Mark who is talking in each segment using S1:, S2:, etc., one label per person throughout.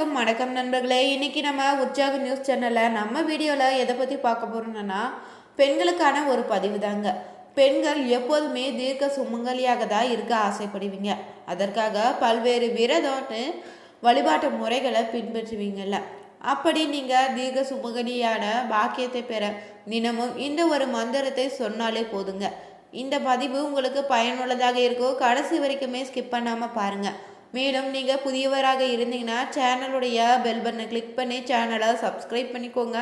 S1: வணக்கம் வணக்கம் நண்பர்களே. இன்றைக்கி நம்ம உற்சாக நியூஸ் சேனலில் நம்ம வீடியோவில் எதை பற்றி பார்க்க போகிறோம்னா பெண்களுக்கான ஒரு பதிவு தாங்க. பெண்கள் எப்போதுமே தீர்க்க சுமங்கலியாக தான் இருக்க ஆசைப்படுவீங்க. அதற்காக பல்வேறு விரதம்னு வழிபாட்டு முறைகளை பின்பற்றுவீங்கல்ல. அப்படி நீங்கள் தீர்க்க சுமங்கலியான பாக்கியத்தை பெற தினமும் இந்த ஒரு மந்திரத்தை சொன்னாலே போதுங்க. இந்த பதிவு உங்களுக்கு பயனுள்ளதாக இருக்கும் கடைசி வரைக்குமே ஸ்கிப் பண்ணாமல் பாருங்கள் மேலும் நீங்கள் புதியவராக இருந்தீங்கன்னா சேனலுடைய பெல் பட்டனை கிளிக் பண்ணி சேனலை சப்ஸ்கிரைப் பண்ணிக்கோங்க.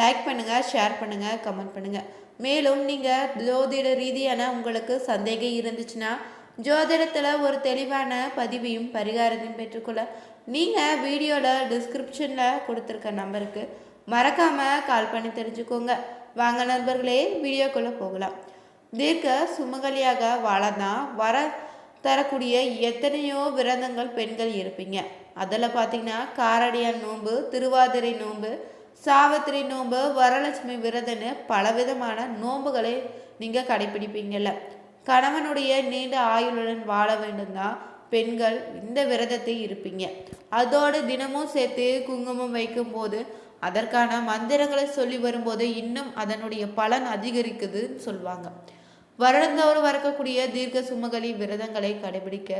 S1: லைக் பண்ணுங்கள் ஷேர் பண்ணுங்கள் கமெண்ட் பண்ணுங்கள் மேலும் நீங்கள் ஜோதிட ரீதியான உங்களுக்கு சந்தேகம் இருந்துச்சுன்னா ஜோதிடத்தில் ஒரு தெளிவான பதிவையும் பரிகாரத்தையும் பெற்றுக்கொள்ள. நீங்கள் வீடியோவில் டிஸ்கிரிப்ஷனில் கொடுத்துருக்க நம்பருக்கு மறக்காமல் கால் பண்ணி தெரிஞ்சுக்கோங்க. வாங்க நண்பர்களே வீடியோக்குள்ளே போகலாம். தீர்க்க சுமகலியாக வாழ தான் வர தரக்கூடிய எத்தனையோ விரதங்கள் பெண்கள் இருப்பீங்க. அதில் பார்த்தீங்கன்னா காரடியான் நோன்பு திருவாதிரை நோன்பு சாவித்திரி நோன்பு வரலட்சுமி விரதன்னு பலவிதமான நோன்புகளை நீங்கள் கடைபிடிப்பீங்கல்ல. கணவனுடைய நீண்ட ஆயுளுடன் வாழ வேண்டும் தான் பெண்கள் இந்த விரதத்தை இருப்பீங்க. அதோடு தினமும் சேர்த்து குங்குமம் வைக்கும்போது அதற்கான மந்திரங்களை சொல்லி வரும்போது இன்னும் அதனுடைய பலன் அதிகரிக்குதுன்னு சொல்லுவாங்க. வருடந்தோறும் வரக்கூடிய தீர்க்க சுமகலி விரதங்களை கடைபிடிக்க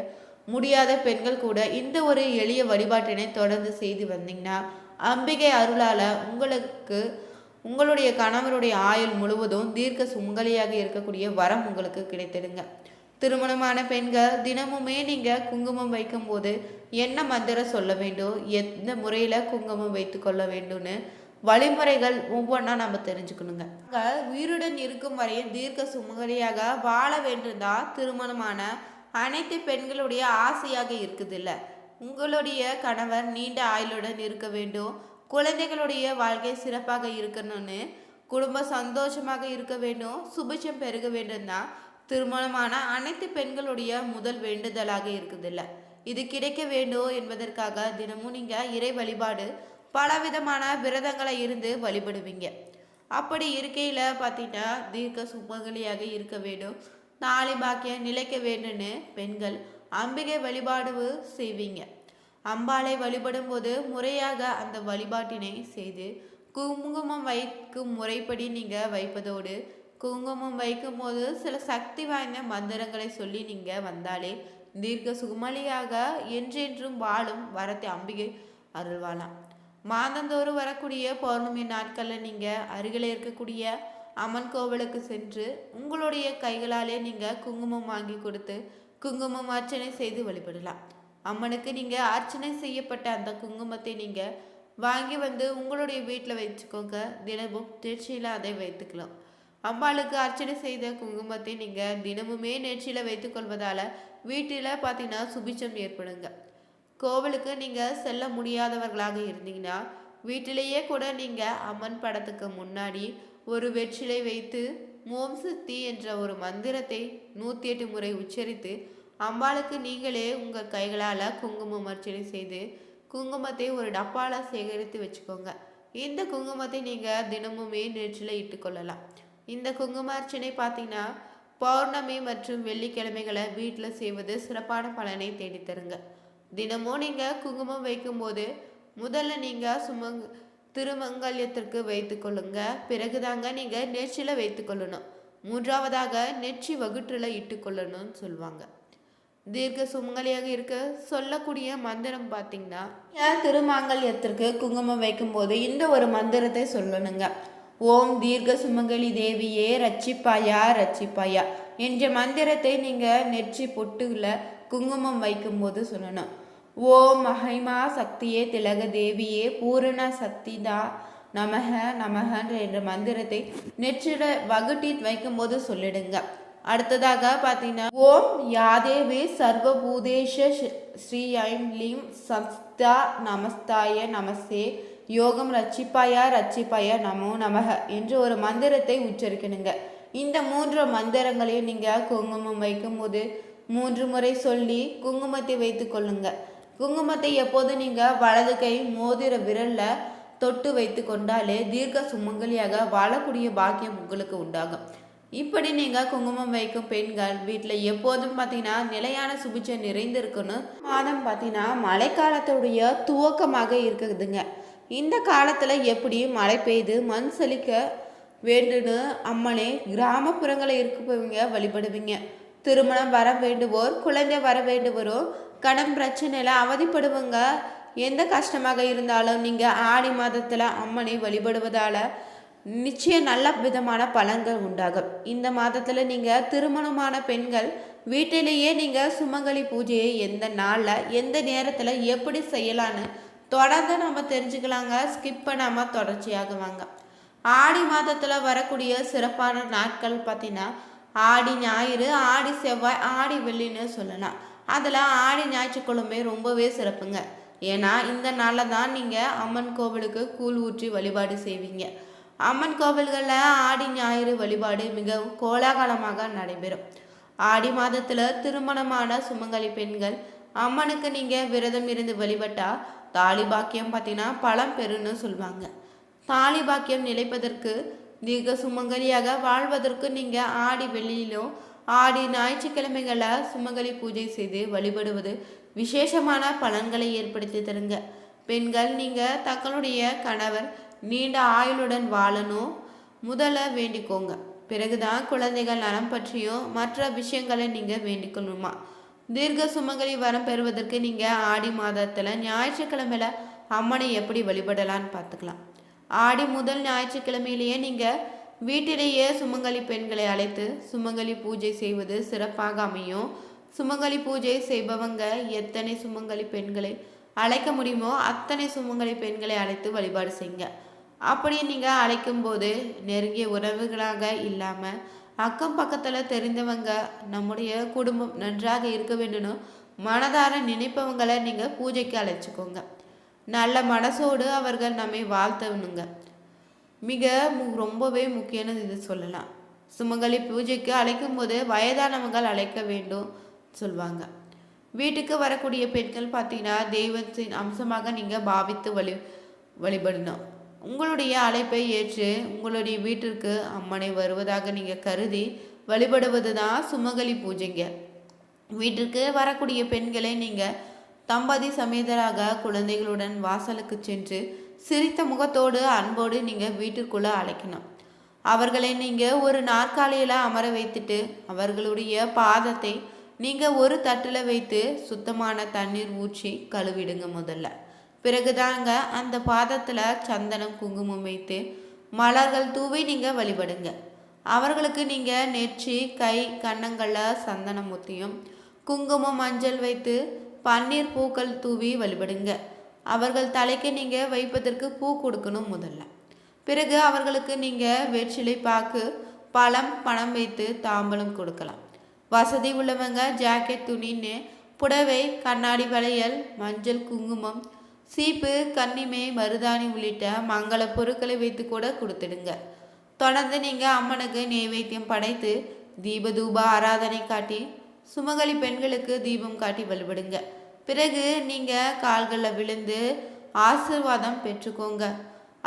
S1: முடியாத பெண்கள் கூட இந்த ஒரு எளிய வழிபாட்டினை தொடர்ந்து செய்து வந்தீங்கன்னா அம்பிகை அருளால உங்களுக்கு உங்களுடைய கணவருடைய ஆயுள் முழுவதும் தீர்க்க சுமங்கலியாக இருக்கக்கூடிய வரம் உங்களுக்கு கிடைத்திடுங்க திருமணமான பெண்கள் தினமுமே நீங்கள் குங்குமம் வைக்கும்போது என்ன மந்திரம் சொல்ல வேண்டும்? எந்த முறையில் குங்குமம் வைத்து கொள்ள வேண்டும்னு வழிமுறைகள் ஒவ்வொன்றா நம்ம தெரிஞ்சுக்கணுங்க. உயிருடன் இருக்கும் வரையும் தீர்க்க சுமகலியாக வாழ வேண்டும்தா திருமணமான அனைத்து பெண்களுடைய ஆசையாக இருக்குதில்ல. உங்களுடைய கணவர் நீண்ட ஆயுளுடன் இருக்க வேண்டும். குழந்தைகளுடைய வாழ்க்கை சிறப்பாக இருக்கணும்னு குடும்பம் சந்தோஷமாக இருக்க வேண்டும். சுபிட்சம் பெருக வேண்டும் தான் திருமணமான அனைத்து பெண்களுடைய முதல் வேண்டுதலாக இருக்குதில்ல. இது கிடைக்க வேண்டும் என்பதற்காக தினமும் நீங்கள் இறை வழிபாடு பலவிதமான விரதங்களை இருந்து வழிபடுவீங்க. அப்படி இருக்கையில் பார்த்தீங்கன்னா தீர்க்க சுமங்கலியாக இருக்க வேண்டும். நாளை பாக்கியம் நிலைக்க வேண்டும்னு பெண்கள் அம்பிகை வழிபாடு செய்வீங்க. அம்பாளை வழிபடும் போது முறையாக அந்த வழிபாட்டினை செய்து குங்குமம் வைக்கும் முறைப்படி நீங்கள் வைப்பதோடு குங்குமம் வைக்கும் போது சில சக்தி வாய்ந்த மந்திரங்களை சொல்லி நீங்கள் வந்தாலே தீர்க்க சுகுமலியாக என்றென்றும் வாழும் வரத்தை அம்பிகை அருள்வாளாம். மாதந்தோறும் வரக்கூடிய பௌர்ணமி நாட்களில் நீங்கள் அருகில் இருக்கக்கூடிய அம்மன் கோவிலுக்கு சென்று உங்களுடைய கைகளாலே நீங்கள் குங்குமம் வாங்கி கொடுத்து குங்குமம் அர்ச்சனை செய்து வழிபடலாம். அம்மனுக்கு நீங்கள் அர்ச்சனை செய்யப்பட்ட அந்த குங்குமத்தை நீங்கள் வாங்கி வந்து உங்களுடைய வீட்டில் வச்சுக்கோங்க. தினமும் நெற்றியில் அதை வைத்துக்கலாம். அம்பாளுக்கு அர்ச்சனை செய்த குங்குமத்தை நீங்கள் தினமுமே நெற்றியில் வைத்துக்கொள்வதால் வீட்டில் பார்த்தீங்கன்னா சுபிச்சம் ஏற்படுங்க. கோவிலுக்கு நீங்கள் செல்ல முடியாதவர்களாக இருந்தீங்கன்னா வீட்டிலேயே கூட நீங்கள் அம்மன் படத்துக்கு முன்னாடி ஒரு வெற்றிலை வைத்து ஓம் சக்தி என்ற ஒரு மந்திரத்தை நூற்றி எட்டு முறை உச்சரித்து அம்பாளுக்கு நீங்களே உங்கள் கைகளால் குங்குமம் அர்ச்சனை செய்து குங்குமத்தை ஒரு டப்பாவில் சேகரித்து வச்சுக்கோங்க. இந்த குங்குமத்தை நீங்கள் தினமுமே நெற்றில் இட்டுக்கொள்ளலாம் இந்த குங்கும அர்ச்சனை பார்த்தீங்கன்னா பௌர்ணமி மற்றும் வெள்ளிக்கிழமைகளை வீட்டில் செய்வது சிறப்பான பலனை தேடித்தருங்க தினமும் நீங்கள் குங்குமம் வைக்கும்போது முதல்ல நீங்கள் சுமங் திருமங்கல்யத்திற்கு வைத்துக்கொள்ளுங்க பிறகுதாங்க நீங்கள் நெற்றியில் வைத்துக்கொள்ளணும் மூன்றாவதாக நெற்றி வகுற்றில் இட்டுக்கொள்ளணும்னு சொல்லுவாங்க. தீர்க்க சுமங்கலியாக இருக்க சொல்லக்கூடிய மந்திரம் பார்த்தீங்கன்னா திருமாங்கல்யத்திற்கு குங்குமம் வைக்கும்போது இந்த ஒரு மந்திரத்தை சொல்லணுங்க. ஓம் தீர்க்க சுமங்கலி தேவியே ரட்சிப்பாயா ரட்சிப்பாயா. என்ற மந்திரத்தை நீங்கள் நெற்றி பொட்டுல குங்குமம் வைக்கும்போது சொல்லணும். ஓ மஹிமா சக்தியே திலக தேவியே பூரண சக்திதா நமக நமகன்ற என்ற மந்திரத்தை நெற்றிட வகுட்டி வைக்கும்போது சொல்லிடுங்க. அடுத்ததாக பார்த்தீங்கன்னா ஓம் யாதேவி சர்வபூதேஷ ஸ்ரீ ஐம் லீம் சஸ்தா நமஸ்தாய நமஸ்தே யோகம் ரட்சிப்பாயா ரட்சிப்பாயா நமோ நமக என்று ஒரு மந்திரத்தை உச்சரிக்கணுங்க. இந்த மூன்று மந்திரங்களையும் நீங்கள் குங்குமம் வைக்கும்போது மூன்று முறை சொல்லி குங்குமத்தை வைத்து கொள்ளுங்க. குங்குமத்தை எப்போது நீங்கள் வலது கை மோதிர விரலில் தொட்டு வைத்து கொண்டாலே தீர்க்க சுமங்கலியாக வாழக்கூடிய பாக்கியம் உங்களுக்கு உண்டாகும். இப்படி நீங்கள் குங்குமம் வைக்கும் பெண்கள் வீட்டில் எப்போதும் பார்த்தீங்கன்னா நிலையான சுபிச்சம் நிறைந்திருக்குன்னு மாதம் பார்த்தீங்கன்னா மழைக்காலத்துடைய துவக்கமாக இருக்குதுங்க. இந்த காலத்தில் எப்படி மழை பெய்து மண் செழிக்க வேண்டுன்னு அம்மனே கிராமப்புறங்களில் இருப்பவங்க வழிபடுவீங்க. திருமணம் வர வேண்டுவோர் குழந்தை வர வேண்டுவரோ கடன் பிரச்சனையில் அவதிப்படுவங்க எந்த கஷ்டமாக இருந்தாலும் நீங்கள் ஆடி மாதத்தில் அம்மனை வழிபடுவதால் நிச்சயம் நல்ல விதமான பலன்கள் உண்டாகும். இந்த மாதத்தில் நீங்கள் திருமணமான பெண்கள் வீட்டிலேயே நீங்கள் சுமங்கலி பூஜையை எந்த நாளில் எந்த நேரத்தில் எப்படி செய்யலான்னு தொடர்ந்து நம்ம தெரிஞ்சுக்கலாங்க. ஸ்கிப் பண்ணாமல் தொடர்ச்சியாக வாங்க ஆடி மாதத்தில் வரக்கூடிய சிறப்பான நாட்கள் பார்த்தீங்கன்னா ஆடி ஞாயிறு ஆடி செவ்வாய் ஆடி வெள்ளின்னு சொல்லலாம். அதில் ஆடி ஞாயிற்றுக்கிழமை ரொம்பவே சிறப்புங்க. ஏன்னா இந்த நாளில் தான் நீங்கள் அம்மன் கோவிலுக்கு கூழ் ஊற்றி வழிபாடு செய்வீங்க. அம்மன் கோவில்களில் ஆடி ஞாயிறு வழிபாடு மிகவும் கோலாகலமாக நடைபெறும். ஆடி மாதத்தில் திருமணமான சுமங்கலி பெண்கள் அம்மனுக்கு நீங்கள் விரதம் இருந்து வழிபட்டால் தாலி பாக்கியம் பார்த்தீங்கன்னா பழம் பெறுன்னு சொல்லுவாங்க. தாலி பாக்கியம் நிலைப்பதற்கு தீர்க்க சுமங்கலியாக வாழ்வதற்கு நீங்கள் ஆடி வெள்ளியிலும் ஆடி ஞாயிற்றுக்கிழமைகளில் சுமங்கலி பூஜை செய்து வழிபடுவது விசேஷமான பலன்களை ஏற்படுத்தி தருங்க. பெண்கள் நீங்கள் தங்களுடைய கணவர் நீண்ட ஆயுளுடன் வாழணும். முதல்ல வேண்டிக்கோங்க. பிறகுதான் குழந்தைகள் நலம் பற்றியும் மற்ற விஷயங்களை நீங்கள் வேண்டிக்கணுமா தீர்க்க சுமங்கலி வரம் பெறுவதற்கு நீங்கள் ஆடி மாதத்தில் ஞாயிற்றுக்கிழமையில் அம்மனை எப்படி வழிபடலான்னு பார்த்துக்கலாம். ஆடி முதல் ஞாயிற்றுக்கிழமையிலேயே நீங்கள் வீட்டிலேயே சுமங்கலி பெண்களை அழைத்து சுமங்கலி பூஜை செய்வது சிறப்பாக அமையும். சுமங்கலி பூஜை செய்பவங்க எத்தனை சுமங்கலி பெண்களை அழைக்க முடியுமோ அத்தனை சுமங்கலி பெண்களை அழைத்து வழிபாடு செய்யுங்க. அப்படி நீங்கள் அழைக்கும்போது நெருங்கிய உறவுகளாக இல்லாமல் அக்கம் பக்கத்தில் தெரிந்தவங்க நம்முடைய குடும்பம் நன்றாக இருக்க வேண்டும்னு மனதார நினைப்பவங்களை நீங்கள் பூஜைக்கு அழைச்சிக்கோங்க. நல்ல மனசோடு அவர்கள் நம்மை வாழ்த்தணுங்க. மிக மு ரொம்பவே முக்கியமானது இது சொல்லலாம். சுமங்கலி பூஜைக்கு அழைக்கும் போது வயதானவங்கள் அழைக்க வேண்டும் சொல்லுவாங்க வீட்டுக்கு வரக்கூடிய பெண்கள் பார்த்தீங்கன்னா தெய்வத்தின் அம்சமாக நீங்கள் பாவித்து வழி வழிபடணும். உங்களுடைய அழைப்பை ஏற்று உங்களுடைய வீட்டிற்கு அம்மனை வருவதாக நீங்கள் கருதி வழிபடுவது தான் சுமங்கலி பூஜைங்க. வீட்டிற்கு வரக்கூடிய பெண்களை நீங்கள் தம்பதி சமேதராக குழந்தைகளுடன் வாசலுக்கு சென்று சிரித்த முகத்தோடு அன்போடு நீங்கள் வீட்டுக்குள்ளே அழைக்கணும். அவர்களை நீங்கள் ஒரு நாற்காலியில் அமர வைத்துட்டு அவர்களுடைய பாதத்தை நீங்கள் ஒரு தட்டில் வைத்து சுத்தமான தண்ணீர் ஊற்றி கழுவிடுங்க முதல்ல. பிறகுதாங்க அந்த பாதத்தில் சந்தனம் குங்குமம் வைத்து மலர்கள் தூவி நீங்கள் வழிபடுங்க. அவர்களுக்கு நீங்கள் நெற்றி கை கன்னங்களில் சந்தனம் முத்தியும் குங்குமம் மஞ்சள் வைத்து பன்னீர் பூக்கள் தூவி வழிபடுங்க. அவர்கள் தலைக்கு நீங்கள் வைப்பதற்கு பூ கொடுக்கணும் முதல்ல. பிறகு அவர்களுக்கு நீங்கள் வெற்றிலை பாக்கு பழம் பணம் வைத்து தாம்பலம் கொடுக்கலாம். வசதி உள்ளவங்க ஜாக்கெட் துணின்னு புடவை கண்ணாடி வளையல் மஞ்சள் குங்குமம் சீப்பு கன்னிமை மருதாணி உள்ளிட்ட மங்கள பொருட்களை வைத்து கூட கொடுத்துடுங்க. தொடர்ந்து நீங்கள் அம்மனுக்கு நெய்வேத்தியம் படைத்து தீபதூப ஆராதனை காட்டி சுமங்கலி பெண்களுக்கு தீபம் காட்டி வழிபடுங்க பிறகு நீங்கள் கால்களில் விழுந்து ஆசிர்வாதம் பெற்றுக்கோங்க.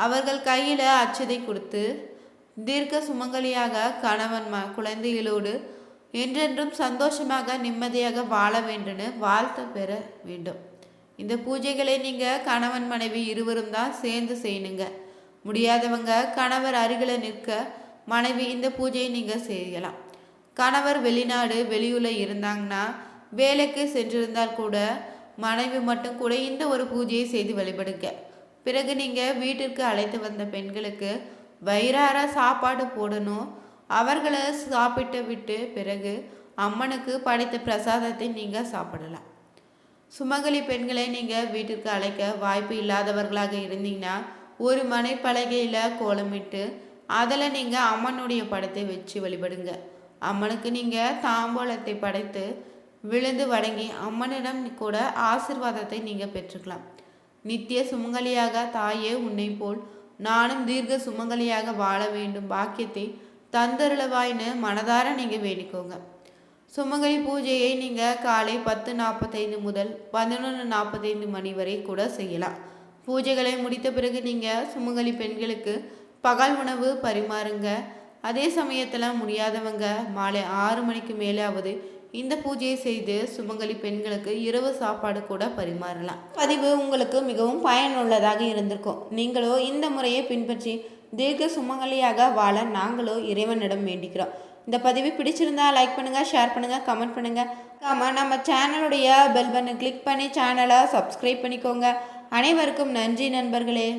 S1: அவர்கள் கையில் அச்சதை கொடுத்து தீர்க்க சுமங்கலியாக கணவன் ம குழந்தைகளோடு என்றென்றும் சந்தோஷமாக நிம்மதியாக வாழ வேண்டும்னு வாழ்த்து பெற வேண்டும். இந்த பூஜைகளை நீங்கள் கணவன் மனைவி இருவரும் தான் சேர்ந்து செய்யணுங்க. முடியாதவங்க கணவர் அருகில் நிற்க மனைவி இந்த பூஜையை நீங்கள் செய்யலாம். கணவர் வெளிநாடு வெளியூரில் இருந்தாங்கன்னா வேலைக்கு சென்றிருந்தால் கூட மனைவி மட்டும் கூட இந்த ஒரு பூஜையை செய்து வழிபடுங்க. பிறகு நீங்கள் வீட்டிற்கு அழைத்து வந்த பெண்களுக்கு வயிறார சாப்பாடு போடணும். அவர்களை சாப்பிட்டு விட்டு பிறகு அம்மனுக்கு படைத்த பிரசாதத்தை நீங்கள் சாப்பிடலாம். சுமங்கலி பெண்களை நீங்கள் வீட்டிற்கு அழைக்க வாய்ப்பு இல்லாதவர்களாக இருந்தீங்கன்னா ஒரு மனை பலகையில் கோலமிட்டு அதில் நீங்கள் அம்மனுடைய படத்தை வச்சு வழிபடுங்க. அம்மனுக்கு நீங்கள் தாம்பூலத்தை படைத்து விழுந்து வணங்கி அம்மனிடம் கூட ஆசிர்வாதத்தை நீங்கள் பெற்றுக்கலாம். நித்திய சுமங்கலியாக தாயே உன்னை போல் நானும் தீர்க்க சுமங்கலியாக வாழ வேண்டும். பாக்கியத்தை தந்தருளவாயின்னு மனதார நீங்கள் வேண்டிக்கோங்க. சுமங்கலி பூஜையை நீங்கள் காலை பத்து நாற்பத்தைந்து முதல் பதினொன்று நாற்பத்தைந்து மணி வரை கூட செய்யலாம். பூஜைகளை முடித்த பிறகு நீங்கள் சுமங்கலி பெண்களுக்கு பகல் உணவு பரிமாறுங்க. அதே சமயத்தில் முடியாதவங்க மாலை ஆறு மணிக்கு மேலாவது இந்த பூஜையை செய்து சுமங்கலி பெண்களுக்கு இரவு சாப்பாடு கூட பரிமாறலாம். பதிவு உங்களுக்கு மிகவும் பயனுள்ளதாக இருந்திருக்கும். நீங்களோ இந்த முறையை பின்பற்றி தீர்க்க சுமங்கலியாக வாழ நாங்களோ இறைவனிடம் வேண்டிக்கிறோம். இந்த பதிவு பிடிச்சிருந்தா லைக் பண்ணுங்கள் ஷேர் பண்ணுங்கள் கமெண்ட் பண்ணுங்கள் ஆமாம் நம்ம சேனலுடைய பெல் பட்டனை கிளிக் பண்ணி சேனலை சப்ஸ்கிரைப் பண்ணிக்கோங்க. அனைவருக்கும் நன்றி நண்பர்களே.